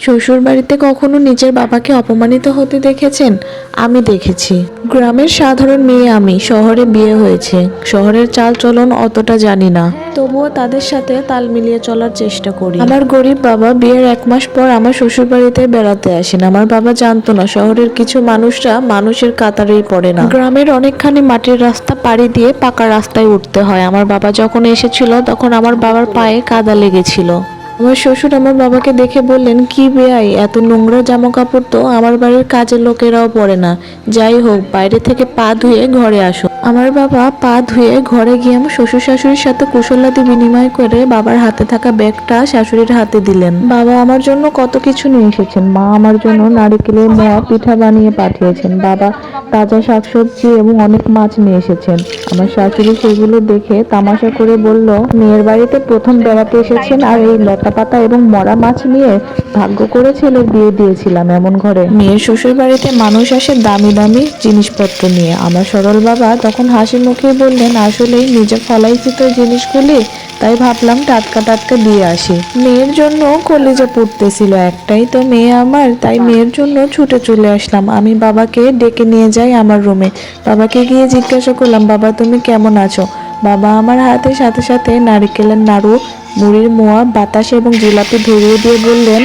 শ্বশুর বাড়িতে কখনো নিজের বাবাকে অপমানিত হতে দেখেছেন? আমি দেখেছি। গ্রামের সাধারণ মেয়ে আমি, শহরে বিয়ে হয়েছে। শহরের চাল চলন অতটা জানি না। তবুও তাদের সাথে তাল মিলিয়ে চলার চেষ্টা করি। আমার গরিব বাবা বিয়ের এক মাস পর আমার শ্বশুর বাড়িতে বেড়াতে আসেন। আমার বাবা জানতো না, শহরের কিছু মানুষরা মানুষের কাতারেই পড়ে না। গ্রামের অনেকখানি মাটির রাস্তা পাড়ি দিয়ে পাকা রাস্তায় উঠতে হয়। আমার বাবা যখন এসেছিল, তখন আমার বাবার পায়ে কাদা লেগেছিল। আমার শ্বশুর আমার বাবাকে দেখে বললেন, কি বেয়াই এত নোংরা জামা কাপড় তো আমার বাড়ির কাজের লোকেরাও পরে না। যাই হোক, বাইরে থেকে পা ধুয়ে ঘরে আসো। আমার বাবা পা ধুয়ে ঘরে গিয়ে আমার শ্বশুর শাশুড়ির সাথে কুশলাদি বিনিময় করে বাবার হাতে থাকা ব্যাগটা শাশুড়ির হাতে দিলেন। বাবা আমার জন্য কত কিছু নিয়ে এসেছেন। মা আমার জন্য নারিকেলের মোয়া, পিঠা বানিয়ে পাঠিয়েছেন। বাবা তাজা শাকসবজি এবং অনেক মাছ নিয়ে এসেছেন। আমার শাশুড়ি সেগুলো দেখে তামাশা করে বলল, মেয়ের বাড়িতে প্রথম বেড়াতে এসেছেন আর এই লতা পাতা এবং মরা মাছ নিয়ে ভাগ্য করে ছেলের বিয়ে দিয়েছিলাম এমন ঘরে। মেয়ের শ্বশুর বাড়িতে মানুষ আসে দামি দামি জিনিসপত্র নিয়ে। আমার সরল বাবা তখন হাসি মুখে বললেন, আসলেই নিজে ফলাইছি তো জিনিসগুলি। তাই ভাবলাম টাটকা টাটকা দিয়ে আসি। মেয়ের জন্য কলেজে পড়তেছিল একটাই তো মেয়ে আমার, তাই মেয়ের জন্য ছুটে চলে আসলাম। আমি বাবাকে ডেকে নিয়ে যাই আমার রুমে। বাবাকে গিয়ে জিজ্ঞাসা করলাম, বাবা, তুমি কেমন আছো? বাবা আমার হাতে সাথে সাথে নারিকেলের নাড়ু, মুড়ির মোয়া, বাতাস এবং জিলাপি ধরিয়ে দিয়ে বললেন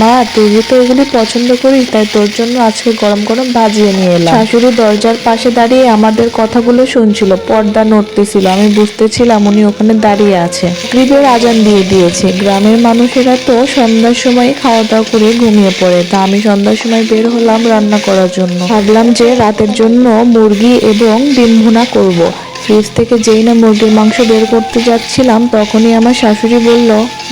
মা তুই তো এগুলি পছন্দ করিস, তাই তোর জন্য আজকে গরম গরম ভাজিয়ে নিয়ে এলাম। শাশুড়ি দরজার পাশে দাঁড়িয়ে আমাদের কথাগুলো শুনছিল, পর্দা নড়তেছিল, আমি বুঝতেছিলাম উনি ওখানে দাঁড়িয়ে আছে। গ্রিবের আজান দিয়ে দিয়েছে, গ্রামের মানুষেরা তো সন্ধ্যার সময় খাওয়া দাওয়া করে ঘুমিয়ে পড়ে, তা আমি সন্ধ্যার সময় বের হলাম রান্না করার জন্য। ভাবলাম যে রাতের জন্য মুরগি এবং ডিম ভুনা করব। ফ্রিজ থেকে যেই না মুরগির মাংস বের করতে যাচ্ছিলাম তখনই আমার শাশুড়ি বলল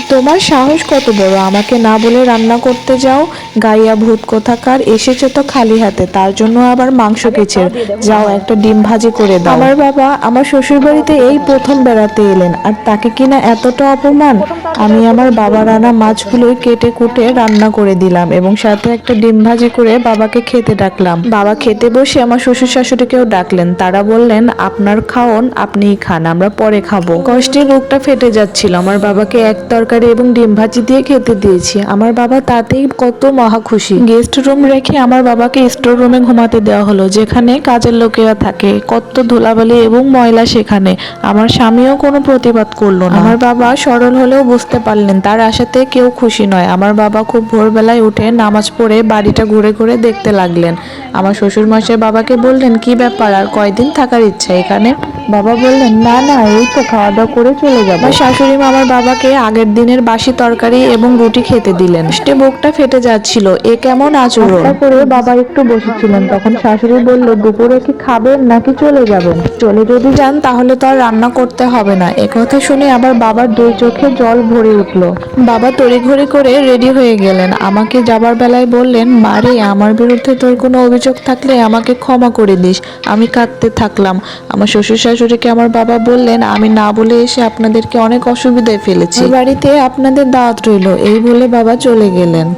তোমার সাহস কত বড়? আমাকে না বলে রান্না করতে যাও। গাইয়া ভূত কোথাকার? এসেছে তো খালি হাতে। তার জন্য আবার মাংস কেচের যাও একটা ডিম ভাজি করে দাও। আমার বাবা আমার শ্বশুর বাড়িতে এই প্রথম বেড়াতে এলেন আর তাকে কিনা এতটা অপমান? আমি আমার বাবা আনা মাছগুলোই কেটে কুটে রান্না করে দিলাম এবং সাথে একটা ডিম ভাজি করে বাবাকে খেতে ডাকলাম। বাবা খেতে বসে আমার শ্বশুর শাশুড়িকেও ডাকলেন। তারা বললেন, আপনার খাওন, আপনিই খান, আমরা পরে খাব। কষ্টের রোগটা ফেটে যাচ্ছিল। আমার বাবাকে এক তরকারি এবং ডিম ভাজি দিয়ে খেতে দিয়েছি। আমার বাবা তাতেই কত মহা খুশি। গেস্ট রুম রেখে আমার বাবাকে স্টোর রুমে ঘুমাতে দেওয়া হলো, যেখানে কাজের লোকেরা থাকে। কত ধুলাবালি এবং ময়লা সেখানে। আমার স্বামীও কোনো প্রতিবাদ করল না। আমার বাবা সরল হলেও বুঝতে পারলেন, তার আশাতে কেউ খুশি নয়। আমার বাবা খুব ভোরবেলায় উঠে নামাজ পড়ে বাড়িটা ঘুরে ঘুরে দেখতে লাগলেন। আমার শ্বশুর মশাই বাবাকে বললেন, কি ব্যাপার, আর কয়দিন থাকার ইচ্ছা এখানে? বাবা বললেন না না এই তো খাওয়া দাওয়া করে চলে যাব। আমার শাশুড়ি মা আমার বাবাকে আগের দিনের বাসি তরকারি এবং রুটি খেতে দিলেন। সে বুকটা ফেটে যাচ্ছিল। এ কেমন আচরণ? করে বাবা একটু বসেছিলেন। তখন শাশুড়ি বলল দুপুরে কি খাবেন নাকি চলে যাবেন? চলে যদি যান তাহলে তো আর রান্না করতে হবে না। একথা শুনে আবার বাবার দুই চোখে জল ভরে উঠল। বাবা তড়িঘড়ি করে রেডি হয়ে গেলেন। আমাকে যাবার বেলায় বললেন মারে আমার বিরুদ্ধে তোর কোনো অভিযোগ থাকলে আমাকে ক্ষমা করে দিস। আমি কাঁদতে থাকলাম। আমার শ্বশুর শাশুড়িকে আমার বাবা বললেন? আমি না বলে এসে আপনাদেরকে অনেক অসুবিধায় ফেলেছি। বাড়িতে আপনাদের দাঁত রইল। এই বলে বাবা চলে গেলেন।